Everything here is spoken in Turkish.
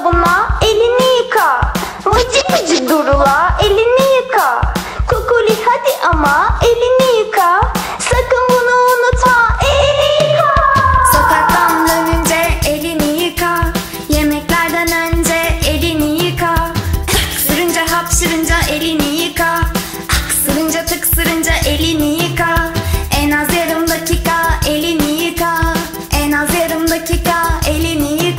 sabuna elini yıka. Mıcık mıcık durula elini yıka. Kukuli hadi ama elini yıka. Sakın bunu unutma elini yıka. Sokaktan dönünce elini yıka. Yemeklerden önce elini yıka. Sırınca hapşırınca elini yıka. Sırınca tıksırınca elini yıka. En az yarım dakika elini yıka. En az yarım dakika elini yıka.